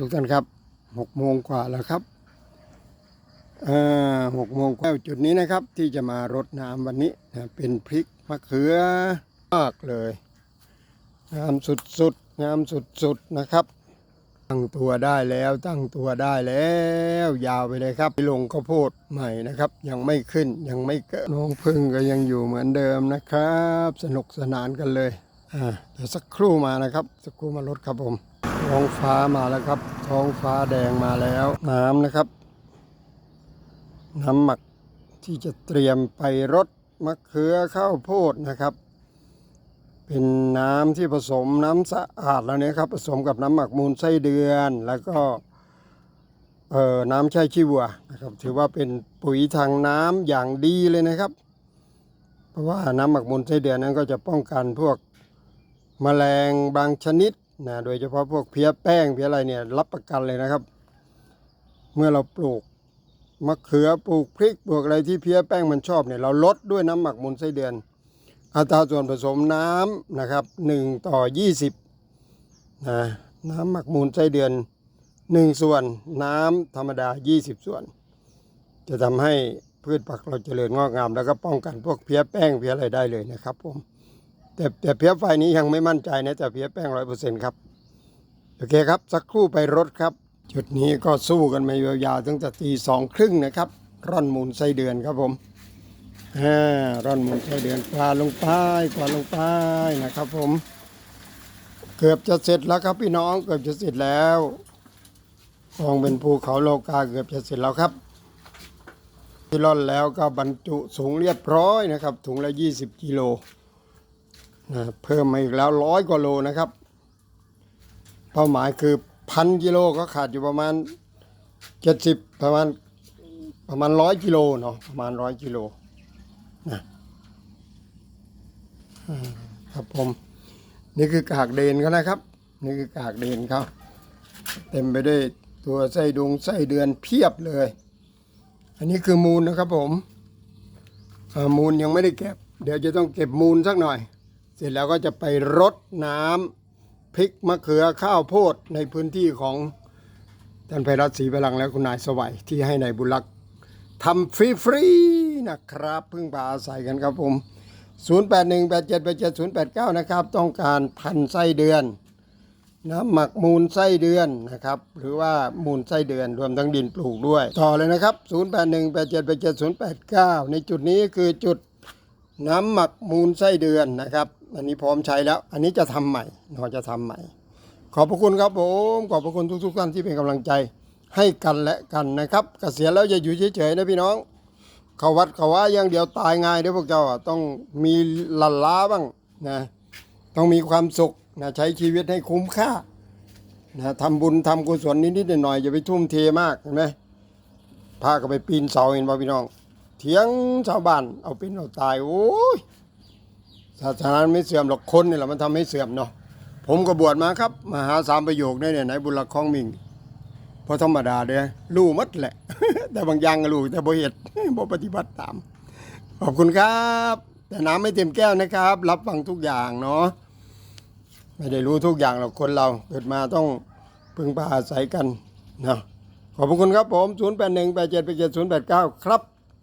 ทุกท่านครับหกโมงกว่าแล้วครับหกโมงกว่าจุดนี้นะครับ ที่จะมารดน้ำวันนี้นะเป็นพริกมะเขือมากเลยงามสุดๆงามสุดๆนะครับ ตั้งตัวได้แล้วตั้งตัวได้แล้ว ยาวไปเลยครับลงข้าวโพดใหม่นะครับ ยังไม่ขึ้นยังไม่เกิดน้องพึ่งก็ยังอยู่เหมือนเดิมนะครับ สนุกสนานกันเลยอ่าเดี๋ยวสักครู่มานะครับ สักครู่มารถครับผม ท้องฟ้ามาแล้วครับ ท้องฟ้าแดงมาแล้ว น้ำนะครับ น้ำหมักที่จะเตรียมไปรดมะเขือข้าวโพดนะครับ เป็นน้ำที่ผสมน้ำสะอาดแล้วเนี่ยครับ ผสมกับน้ำหมักมูลไส้เดือนแล้วก็เอ่อน้ำแช่ขี้วัวนะครับ ถือว่าเป็นปุ๋ยทางน้ำอย่างดีเลยนะครับ เพราะว่าน้ำหมักมูลไส้เดือนนั้นก็จะป้องกันพวกแมลงบางชนิด นะโดยเฉพาะพวกเพี้ยแป้งเพี้ยอะไรเนี่ยรับประกันเลยนะครับ เมื่อเราปลูกมะเขือปลูกพริกปลูกอะไรที่เพี้ยแป้งมันชอบเนี่ยเราลดด้วยน้ำหมักมูลไส้เดือน อัตราส่วนผสมน้ำนะครับ1ต่อ 20นะน้ำหมักมูลไส้เดือน 1 ส่วนน้ำธรรมดา 20 ส่วน จะทำให้พืชผักเราเจริญงอกงาม แล้วก็ป้องกันพวกเพี้ยแป้งเพี้ยอะไรได้เลยนะครับผม แต่แต่เพี้ยไฟนี้ยังไม่มั่นใจนะแต่เพี้ยแป้งร้อยเปอร์เซ็นต์ครับ โอเคครับ สักครู่ไปรถครับ จุดนี้ก็สู้กันมายาวๆตั้งแต่ตีสองครึ่งนะครับ ร่อนมูลไส้เดือนครับผมอ่าร่อนมูลไส้เดือนปลาลงไปปลาลงไปนะครับผม เกือบจะเสร็จแล้วครับพี่น้องเกือบจะเสร็จแล้วกองเป็นภูเขาโลกาเกือบจะเสร็จแล้วครับที่ร่อนแล้วก็บรรจุสูงเรียบร้อยนะครับถุงละ 20กิโล เพิ่มมาอีกแล้วร้อยกว่าโลนะครับ เป้าหมายคือพันกิโลก็ขาดอยู่ประมาณเจ็ดสิบประมาณประมาณร้อยกิโลเนาะประมาณร้อยกิโลนะครับผม นี่คือกากเดนเขานะครับ นี่คือกากเดนเขาเต็มไปด้วยตัวไส้ดวงไส้เดือนเพียบเลย อันนี้คือมูลนะครับผมมูลยังไม่ได้เก็บ เดี๋ยวจะต้องเก็บมูลสักหน่อย เสร็จแล้วก็จะไปรดน้ำพริกมะเขือข้าวโพดในพื้นที่ของท่านไพรัตศรีพลังและคุณนายสวัยที่ให้นายบุรักษ์ทำฟรีๆนะครับ พึ่งพาอาศัยกันครับผม 0818787089 นะครับ ต้องการพันไส้เดือน น้ำหมักมูลไส้เดือนนะครับ หรือว่ามูลไส้เดือนรวมทั้งดินปลูกด้วย ต่อเลยนะครับ 0818787089 ในจุดนี้คือจุดน้ำหมักมูลไส้เดือนนะครับ อันนี้พร้อมใช้แล้ว อันนี้จะทำใหม่เราจะทำใหม่ ขอบพระคุณครับผมขอบพระคุณทุกๆท่านที่เป็นกำลังใจให้กันและกันนะครับเกษียณแล้วอย่าอยู่เฉยๆนะพี่น้องเขาวัดเขาว่าอย่างเดียวตายง่ายเด้อพวกเจ้าต้องมีลันล้าบ้างนะต้องมีความสุขนะใช้ชีวิตให้คุ้มค่านะทำบุญทำกุศลนิดๆหน่อยๆอย่าไปทุ่มเทมากเห็นไหมพาก็ไปปีนเสาเห็นป่ะพี่น้อง เถียงชาวบ้านเอาเป็นเอาตายโอ้ย ศาสนาไม่เสื่อมหรอกคนนี่แหละมันทำให้เสื่อมเนาะผมก็บวชมาครับมาหาสามประโยคได้เนี่ยไหนบุญรักคองมิงเพราะธรรมดาเด้รู้มัดแหละ แต่บางอย่างก็รู้แต่บ่เหตุบ่ปฏิบัติตาม ขอบคุณครับ แต่น้ำไม่เต็มแก้วนะครับ รับฟังทุกอย่างเนาะไม่ได้รู้ทุกอย่างหรอกคนเราเกิดมาต้องพึ่งพาอาศัยกันเนาะขอบคุณครับผม 0 8 1 8 7 8 7 0 8 9 ครับ